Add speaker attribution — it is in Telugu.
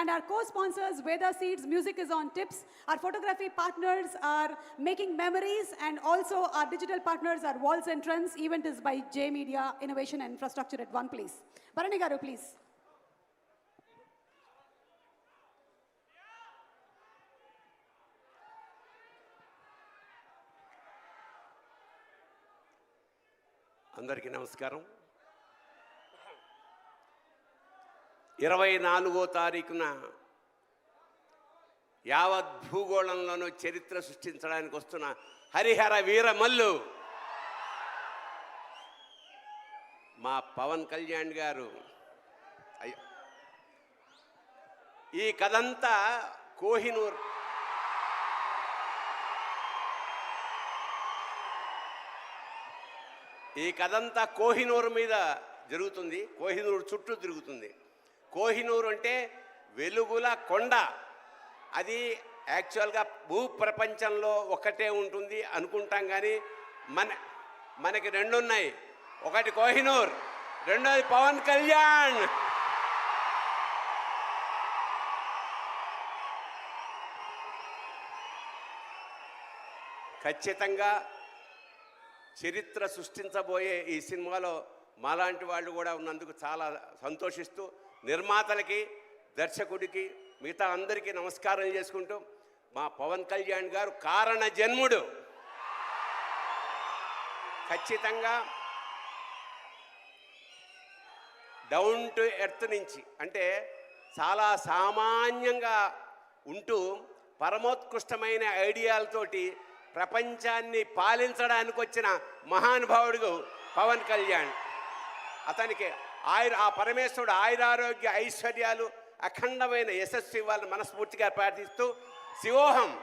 Speaker 1: And our co-sponsors, Veda Seeds, Music is on Tips. Our photography partners are Making Memories and also our digital partners are Walls and Trends. Event is by J Media Innovation and Infrastructure at one place. Bharani Garu, please.
Speaker 2: అందరికీ నమస్కారం ఇరవై నాలుగో తారీఖున యావత్ భూగోళంలోనూ చరిత్ర సృష్టించడానికి వస్తున్న హరిహర వీరమల్లు. మా పవన్ కళ్యాణ్ గారు. అయ్యో. ఈ కథంతా కోహినూర్. ఈ కథంతా కోహినూరు మీద జరుగుతుంది. కోహినూరు చుట్టూ తిరుగుతుంది. కోహినూరు అంటే వెలుగుల కొండ. అది యాక్చువల్గా భూ ప్రపంచంలో ఉంటుంది అనుకుంటాం కానీ మన మనకి రెండు ఉన్నాయి ఒకటి కోహినూర్ రెండోది పవన్ కళ్యాణ్. ఖచ్చితంగా చరిత్ర సృష్టించబోయే ఈ సినిమాలో మాలాంటి వాళ్ళు కూడా ఉన్నందుకు చాలా సంతోషిస్తూ నిర్మాతలకి దర్శకుడికి మిగతా అందరికీ నమస్కారం చేసుకుంటూ మా పవన్ కళ్యాణ్ గారు కారణ జన్ముడు. ఖచ్చితంగా డౌన్ టు ఎర్త్ నుంచి అంటే చాలా సామాన్యంగా ఉంటూ పరమోత్కృష్టమైన ఐడియాలతోటి ప్రపంచాన్ని పాలించడానికి వచ్చిన మహానుభావుడు పవన్ కళ్యాణ్. అతనికి ఆయుర ఆ పరమేశ్వరుడు ఆయురారోగ్య ఐశ్వర్యాలు అఖండమైన యశస్సు ఇవ్వాలని మనస్ఫూర్తిగా ప్రార్థిస్తూ శివోహం.